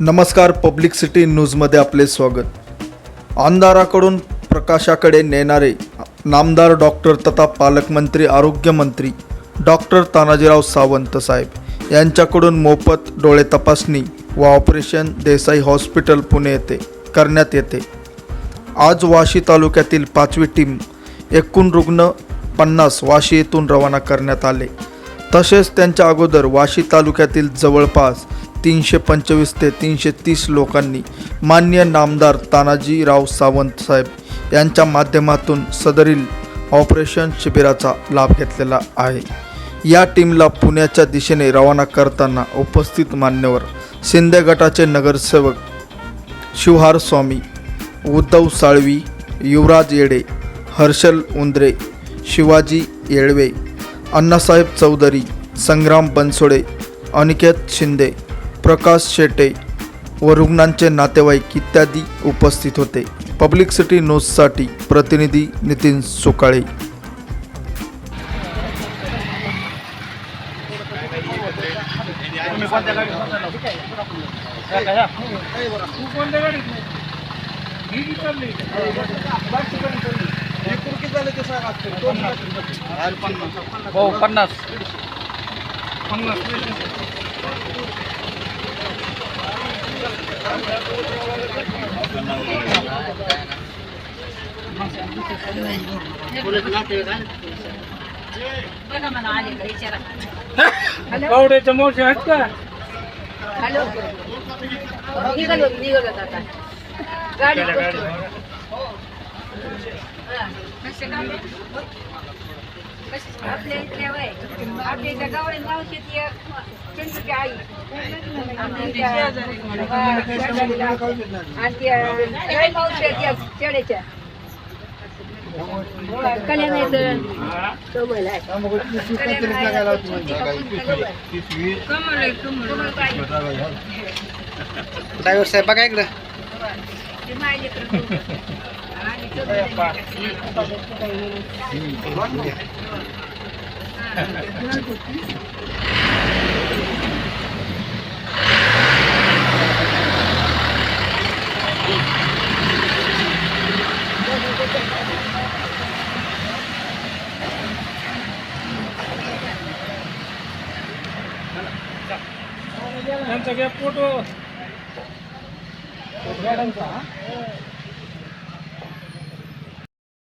नमस्कार public city न्यूजमध्ये आपले स्वागत. अंधाराकडून प्रकाशाकडे नेणारे नामदार डॉक्टर तथा पालकमंत्री आरोग्यमंत्री डॉक्टर तानाजीराव सावंत साहेब यांच्याकडून मोफत डोळे तपासणी व ऑपरेशन देसाई हॉस्पिटल पुणे येथे करण्यात येते. आज वाशी तालुक्यातील पाचवी टीम एकूण रुग्ण पन्नास वाशी येथून रवाना करण्यात आले. तसेच त्यांच्या अगोदर वाशी तालुक्यातील जवळपास तीनशे पंचवीस ते तीनशे तीस लोकांनी मान्य नामदार तानाजीराव सावंत साहेब यांच्या माध्यमातून सदरील ऑपरेशन शिबिराचा लाभ घेतलेला आहे. या टीमला पुण्याच्या दिशेने रवाना करताना उपस्थित मान्यवर शिंदे गटाचे नगरसेवक शिवहार स्वामी उद्धव साळवी युवराज येडे हर्षल उंद्रे शिवाजी येळवे अण्णासाहेब चौधरी संग्राम बनसोडे अनिकेत शिंदे प्रकाश शेटे व रुग्णांचे नातेवाईक इत्यादी उपस्थित होते. पब्लिक सिटी न्यूजसाठी प्रतिनिधी नितीन सुकाळे. पन्नास पन्नास बघा मला आले का विचारा कवड्याच्या मोठे आहेत का? हॅलो. निघालो निघालो आता. गाडी आपल्या इथल्या वय. आपल्या इथल्या शेती. आहे. त्यांची ती आई आमच्या इथल्या- हा, शेजारीला. आणि त्या काय मावशी आहेत या शेळ्याच्या कल्याण आहे तर तो महिला आहे कल्याण आहे, छोटी कापून कल्याण आहे. कमल आहे, कमल. कमल बाई. ड्रायव्हर साहेब बघा इकडं ते त्यांचा गॅप फोटो